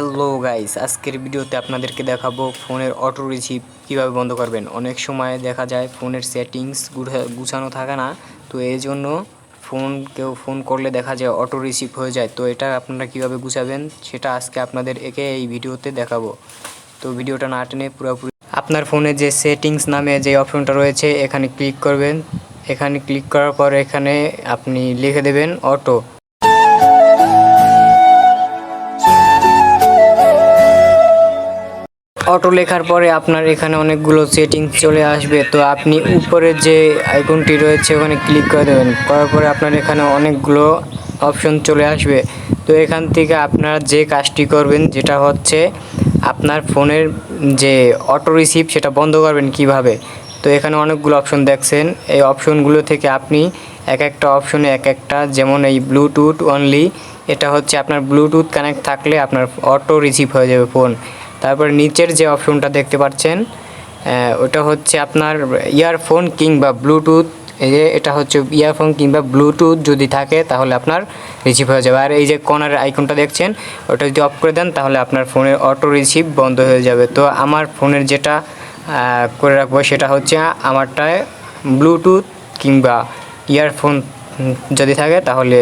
Hello guys আজকের ভিডিওতে আপনাদেরকে দেখাবো ফোনের অটো রিসিভ কীভাবে বন্ধ করবেন। অনেক সময় দেখা যায় ফোনের সেটিংস গুছানো থাকে না, তো এই জন্য ফোন কেউ ফোন করলে দেখা যায় অটো রিসিভ হয়ে যায়। তো এটা আপনারা কীভাবে গুছাবেন, সেটা আজকে আপনাদের একে এই ভিডিওতে দেখাবো। তো ভিডিওটা না টেনে পুরোপুরি আপনার ফোনে যে সেটিংস নামে যে অপশনটা রয়েছে, এখানে ক্লিক করবেন। এখানে ক্লিক করার পর এখানে আপনি লিখে দেবেন অটো অটো লেখার পরে আপনার এখানে অনেকগুলো সেটিংস চলে আসবে। তো আপনি উপরে যে আইকনটি রয়েছে, ওখানে ক্লিক করে দেবেন। করার পরে আপনার এখানে অনেকগুলো অপশন চলে আসবে। তো এখান থেকে আপনারা যে কাজটি করবেন, যেটা হচ্ছে আপনার ফোনের যে অটো রিসিভ সেটা বন্ধ করবেন কীভাবে? তো এখানে অনেকগুলো অপশন দেখছেন। এই অপশনগুলো থেকে আপনি এক একটা অপশনে এক একটা, যেমন এই ব্লুটুথ অনলি এটা হচ্ছে আপনার ব্লুটুথ কানেক্ট থাকলে আপনার অটো রিসিভ হয়ে যাবে ফোন তারপরে নিচের যে অপশনটা দেখতে পাচ্ছেন ওটা হচ্ছে আপনার ইয়ারফোন কিংবা ব্লুটুথ এই যে এটা হচ্ছে ইয়ারফোন কিংবা ব্লুটুথ যদি থাকে তাহলে আপনার রিসিভ হয়ে যাবে। আর এই যে কর্নার আইকনটা দেখছেন, ওটা যদি অফ করে দেন তাহলে আপনার ফোনের অটো রিসিভ বন্ধ হয়ে যাবে। তো আমার ফোনের যেটা করে রাখব সেটা হচ্ছে আমারটায় ব্লুটুথ কিংবা ইয়ারফোন যদি থাকে তাহলে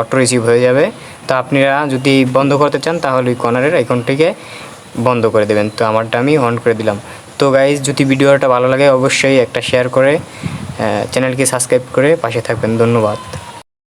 অটো রিসিভ হয়ে যাবে। তো আপনারা যদি বন্ধ করতে চান তাহলে ওই কর্নারের আইকনটিকে বন্ধ করে দেবেন। তো আমারটা আমি অন করে দিলাম। তো গাইজ যদি ভিডিওটা ভালো লাগে, অবশ্যই একটা শেয়ার করে চ্যানেলকে সাবস্ক্রাইব করে পাশে থাকবেন। ধন্যবাদ।